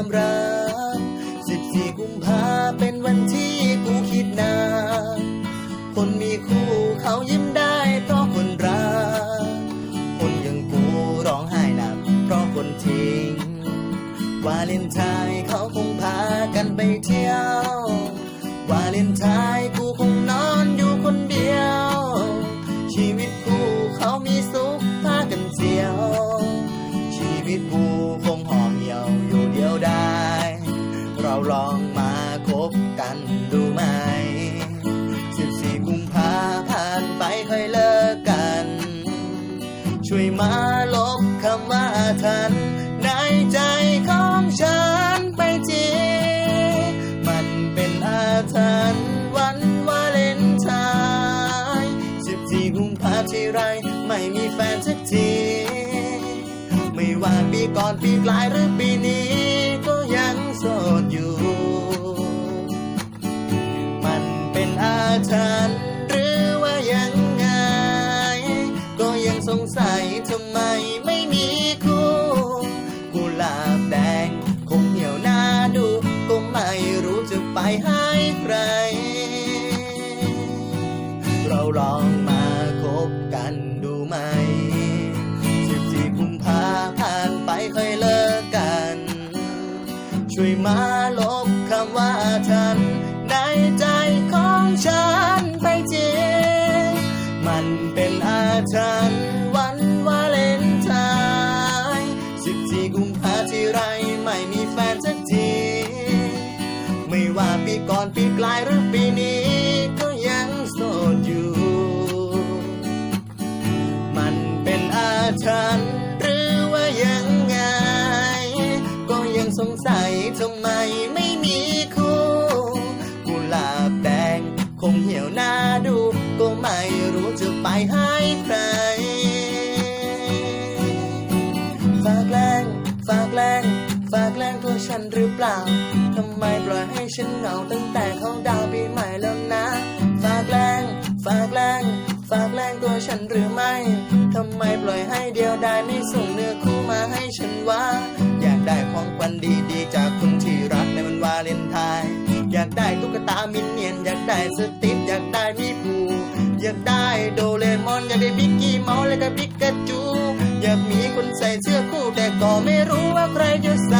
ความรัก 14 กุมภาเป็นวันที่กูคิดนานคนมีคู่เขายิ้มได้เพราะคนรัก คนอย่างกูร้องไห้หนักเพราะคนทิ้ง วาเลนไทน์เขาคงพากันไปเที่ยว วาเลนไทน์ มาคบกันดูไหม14กุมภาผ่านไปค่อยเลิกกัน ช่วยมาลบคำว่าทันในใจของฉันไปทีมันเป็นอาถรรพ์วันวาเลนไทน์14กุมภาที่ไรไม่มีแฟนสักที ไม่ว่าปีก่อนปีกลายหรือปีนี้ เป็นหรือว่ายังไง ก็ยังสงสัยทำไมไม่มีคู่กุหลาบแดง คงเหี่ยวหน้าดู ก็ไม่รู้จะไปให้ใคร เราลองมาคบกันดูไหม14กุมภาผ่านไปค่อยเลิกกัน ช่วยมาลบคำว่าทันในใจ มันเป็นอาถรรพ์วันวาเลนไทน์14กุมภาที่ไรไม่มีแฟนสักที ไม่ว่าปีก่อนปีกลายหรือปีนี้ ก็ยังโสดอยู่ มันเป็นอาถรรพ์หรือว่ายังไง ก็ยังสงสัยทำไมไม่ จะไปให้ใคร ฝากแรงฝากแรงฝากแรงตัวฉันหรือเปล่า ทำไมปล่อยให้ฉันเหงาตั้งแต่เขาดาวปีใหม่แล้วนะ ฝากแรงฝากแรงฝากแรงตัวฉันหรือไม่ ทำไมปล่อยให้เดียวดายไม่ส่งเนื้อคู่มาให้ฉันว่า อยากได้ของขวัญดีๆ จากคนที่รักในวันวาเลนไทน์ อยากได้ตุ๊กตามินเนี่ยน อยากได้สติ๊กอยากได้มีผู อยากได้โดเรมอนอยากได้บิกกี้เมาส์และก็บิกาจู อยากมีคนใส่เสื้อคู่แต่ก็ไม่รู้ว่าใครจะใส่